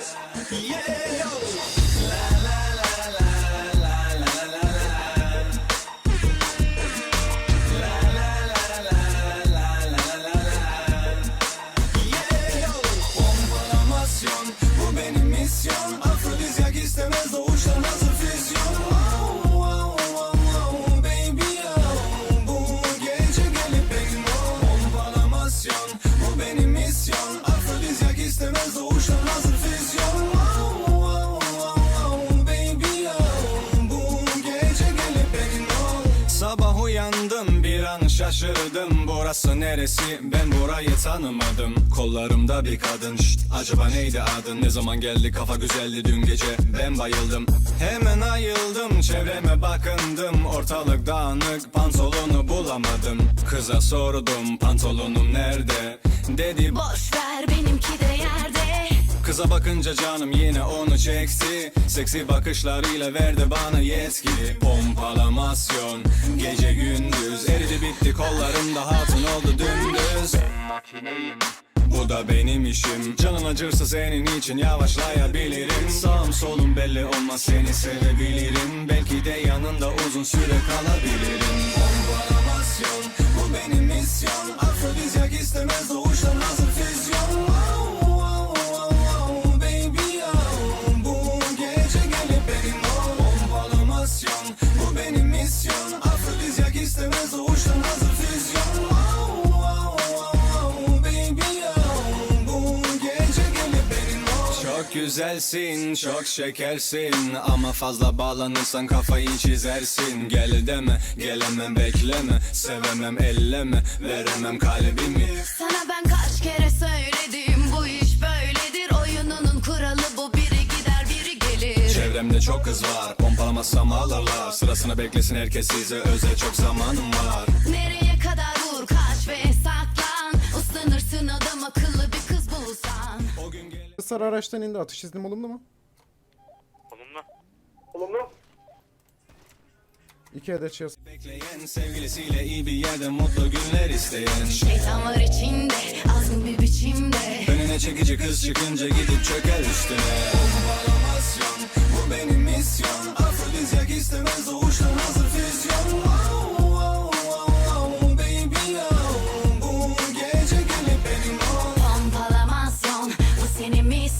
Yeah. Şaşırdım Burası neresi? Ben burayı tanımadım. Kollarımda bir kadın. Şşt, acaba neydi adın? Ne zaman geldi? Kafa güzeldi dün gece. Ben bayıldım. Hemen ayıldım çevreme bakındım. Ortalık dağınık pantolonu bulamadım. Kıza sordum pantolonum nerede? Dedi Boş ver benimki de yerde Kıza bakınca canım yine onu çekti. Seksi bakışlarıyla verdi bana yetki. Pompalamasyon Gece gündüz. Eridi bitti kollarımda hatun oldu dümdüz. Bu da benim işim. Canın acırsa senin için yavaşlayabilirim. Sağım solum belli olmaz seni sevebilirim. Belki de yanında uzun süre kalabilirim Çok güzelsin, çok şekersin. Ama fazla bağlanırsan kafayı çizersin. Gel deme, gelemem bekleme. Sevemem elleme, veremem kalbimi. Sana ben kaç kere söyledim Bu iş böyledir. Oyununun kuralı bu Biri gider biri gelir. Çevremde çok kız var, pompalamazsam alırlar Sırasını beklesin herkes size özel çok zamanım var. Nereye kadar vur kaç ve Sarı araçtan indi. Atış iznim olumlu mu? Olumlu. İki adet şey Bekleyen sevgilisiyle iyi bir yerde mutlu günler isteyen Şeytan var içinde azgın bir biçimde Önüne çekici kız çıkınca gidip çöker üstüne bu benim misyon Afrodizyak istemez doğuştan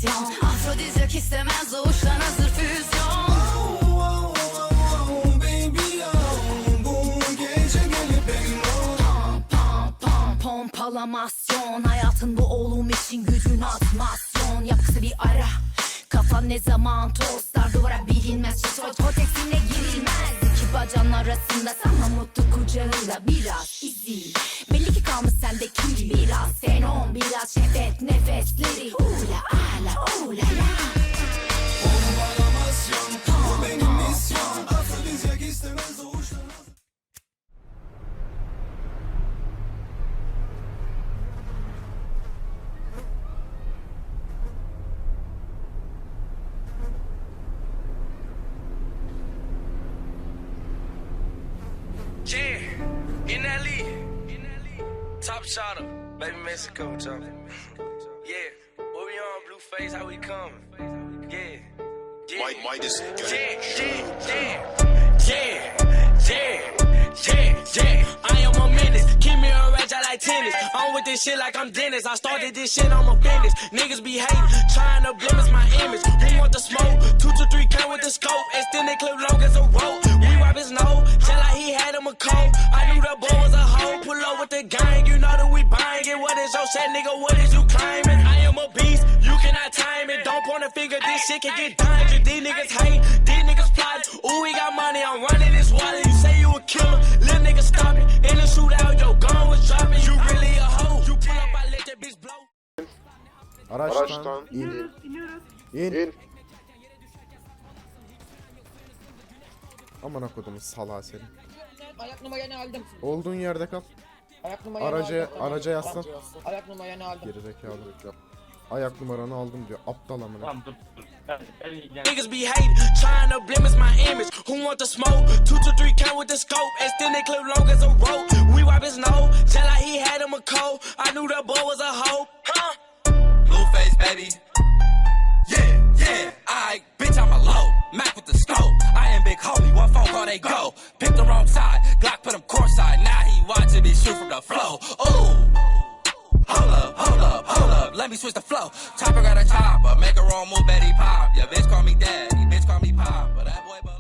misyon Afrodizyak istemez doğuştan hazır füzyon. Pompalamasyon Hayatın bu oğlum için gücün atmasyon. Yap kısa bir ara. Kafan ne zaman tostlar duvara bilinmez. Şişoy korteksine girilmez. İki bacağın arasında sana mutlu kucağında biraz izi Belli ki kalmış sende kil biraz Fenon biraz şehvet nefesleri. Ula ala ula la Pompalamasyon bu benim misyon Afrodizyak istemez doğuştan hazır Yeah, in league. Top shotter, baby Mexico, top. Yeah, what we on, blue face, how we coming? Yeah. Yeah. White, white is Yeah, yeah, yeah, yeah, yeah, yeah, yeah. I am a menace. Keep me a rage, I like tennis. I'm with this shit like I'm Dennis. I started this shit, I'm a business. Niggas be hating, trying to blemish my image. Who want the smoke? Two to three count with the scope. and then they clip long as a rope. We wipe his nose, just like he had him a cold. I knew the boy was a hoe. Pull up with the gang, Set, nigga? What is you claiming? I am a beast, you cannot time it. Don't point a finger, this shit can get dangerous. These niggas hate, these niggas plot. Ooh, we got money, I'm running this wallet. You say you a killer, little nigga stop it. In the shootout, your gun was dropping. You really a hoe. You pull up, I let that bitch blow. Araçtan, Araçtan in. İn. in. Aman akıdımız salağı seni. Ayak numaranı aldım. Olduğun yerde kal. Ayak numaranı Araca, aldım. araca yaslan. Ayak numaranı aldım. Gerizekalı. Ayak numaranı aldım diyor. Aptal amına. Niggas be hating, trying to blemish my image. Who want the smoke? Two to three count with the scope. Extended clip long as a rope. We wipe his nose, just like he had him a cold. I knew that boy was a hoe. Huh? Blueface, baby. Yeah, yeah, I bitch, I'm a low. Mac with the scope. I am big homie, one phone call they go. Pick the wrong side, Glock put him shoot from the flow. Ooh. Hold up, hold up, hold up. Let me switch the flow. Chopper got a chopper, make a wrong move, Betty pop. Yeah, bitch call me daddy, bitch call me pop. But that boy.